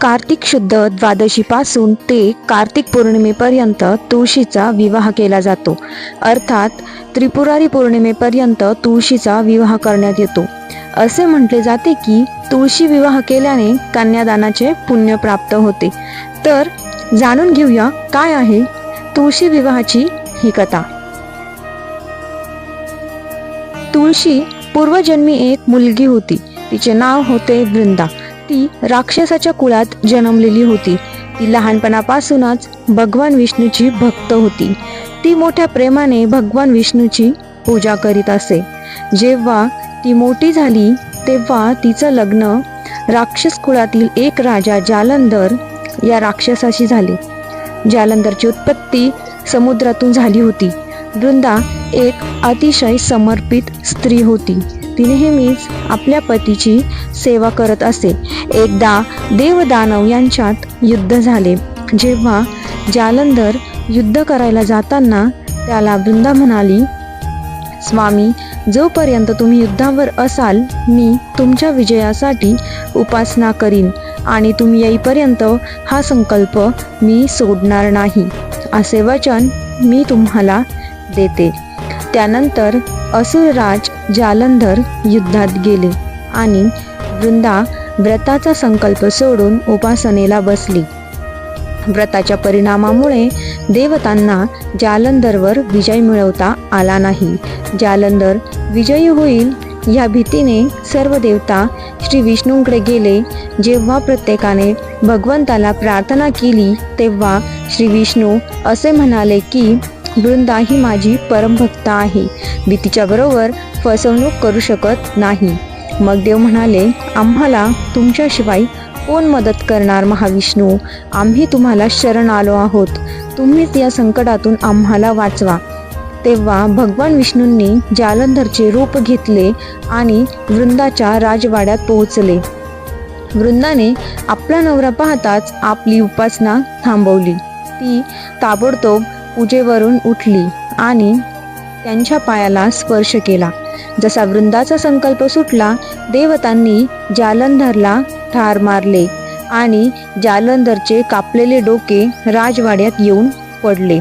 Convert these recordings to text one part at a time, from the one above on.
कार्तिक शुद्ध द्वादशीपासून ते कार्तिक पौर्णिमेपर्यंत तुळशीचा विवाह केला जातो. अर्थात त्रिपुरारी पौर्णिमेपर्यंत तुळशीचा विवाह करण्यात येतो. असे म्हटले जाते की तुळशी विवाह केल्याने कन्यादानाचे पुण्य प्राप्त होते. तर जाणून घेऊया काय आहे तुळशी विवाहाची ही कथा. तुळशी पूर्वजन्मी एक मुलगी होती. तिचे नाव होते वृंदा. ती राक्षसाच्या कुळात जन्मलेली होती. ती लहानपणापासूनच भगवान विष्णूची भक्त होती. ती मोठ्या प्रेमाने भगवान विष्णूची पूजा करीत असे. जेव्हा ती मोठी झाली तेव्हा तिचं लग्न राक्षस कुळातील एक राजा जालंधर या राक्षसाशी झाले. जालंधरची उत्पत्ती समुद्रातून झाली होती. वृंदा एक अतिशय समर्पित स्त्री होती. ती नेहमीच आपल्या पतीची सेवा करत असे. एकदा देवदानव यांच्यात युद्ध झाले. जेव्हा जालंधर युद्ध करायला जाताना त्याला वृंदा म्हणाली स्वामी जोपर्यंत तुम्ही युद्धावर असाल मी तुमच्या विजयासाठी उपासना करीन आणि तुम्ही येईपर्यंत हा संकल्प मी सोडणार नाही. असे वचन मी तुम्हाला देते. त्यानंतर असुरराज जालंधर युद्धात गेले आणि वृंदा व्रताचा संकल्प सोडून उपासनेला बसली. व्रताच्या परिणामामुळे देवतांना जालंधरवर विजय मिळवता आला नाही. जालंधर विजयी होईल या भीतीने सर्व देवता श्री विष्णूंकडे गेले. जेव्हा प्रत्येकाने भगवंताला प्रार्थना केली तेव्हा श्री विष्णू असे म्हणाले की वृंदा ही माझी परमभक्त आहे. भीतीच्या बरोबर फसवणूक करू शकत नाही. मग देव म्हणाले आम्हाला तुमच्याशिवाय कोण मदत करणार महाविष्णू? आम्ही तुम्हाला शरण आलो आहोत. तुम्हीच या संकटातून आम्हाला वाचवा. तेव्हा भगवान विष्णूंनी जालंधरचे रूप घेतले आणि वृंदाच्या राजवाड्यात पोहोचले. वृंदाने आपला नवरा पाहताच आपली उपासना थांबवली. ती ताबडतोब पूजेवरून उठली आणि त्यांच्या पायाला स्पर्श केला. जसा वृंदाचा संकल्प सुटला देवतांनी जालंधरला ठार मारले आणि जालंधरचे कापलेले डोके राजवाड्यात येऊन पडले.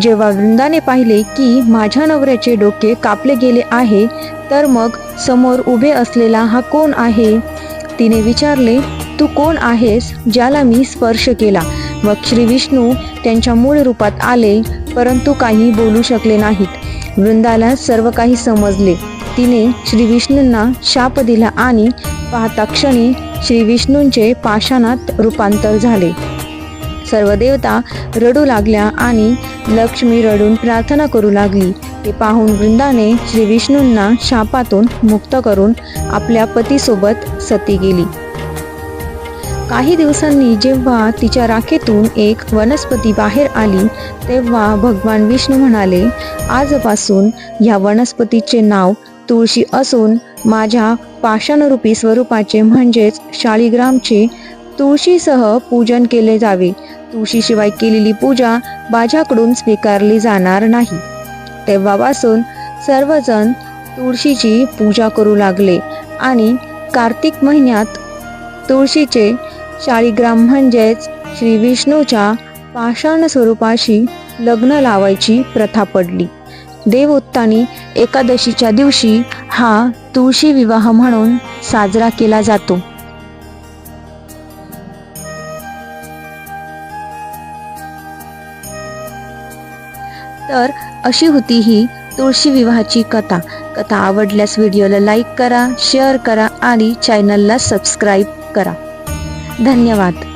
जेव्हा वृंदाने पाहिले की माझ्या नवऱ्याचे डोके कापले गेले आहे तर मग समोर उभे असलेला हा कोण आहे? तिने विचारले तू कोण आहेस ज्याला मी स्पर्श केला? मग श्री विष्णू त्यांच्या मूळ रूपात आले परंतु काही बोलू शकले नाहीत. वृंदाला सर्व काही समजले. तिने श्री विष्णूंना शाप दिला आणि पाहता क्षणी श्री विष्णूंचे पाषाणात रूपांतर झाले. सर्व देवता रडू लागल्या आणि लक्ष्मी रडून प्रार्थना करू लागली. ते पाहून वृंदाने श्री विष्णूंना शापातून मुक्त करून आपल्या पतीसोबत सती गेली. काही दिवसांनी जेव्हा तिच्या राखेतून एक वनस्पती बाहेर आली तेव्हा भगवान विष्णू म्हणाले आजपासून ह्या वनस्पतीचे नाव तुळशी असून माझ्या पाषाणरूपी स्वरूपाचे म्हणजेच शाळीग्रामचे तुळशीसह पूजन केले जावे. तुळशीशिवाय केलेली पूजा माझ्याकडून स्वीकारली जाणार नाही. तेव्हापासून सर्वजण तुळशीची पूजा करू लागले आणि कार्तिक महिन्यात तुळशीचे शाळीग्राम म्हणजेच श्री विष्णूच्या पाषाण स्वरूपाशी लग्न लावायची प्रथा पडली. देवोत्तानी एकादशीच्या दिवशी हा तुळशी विवाह म्हणून साजरा केला जातो. तर अशी होती ही तुळशी विवाहाची कथा. कथा आवडल्यास व्हिडिओला लाईक करा शेअर करा आणि चॅनलला सबस्क्राईब करा. धन्यवाद.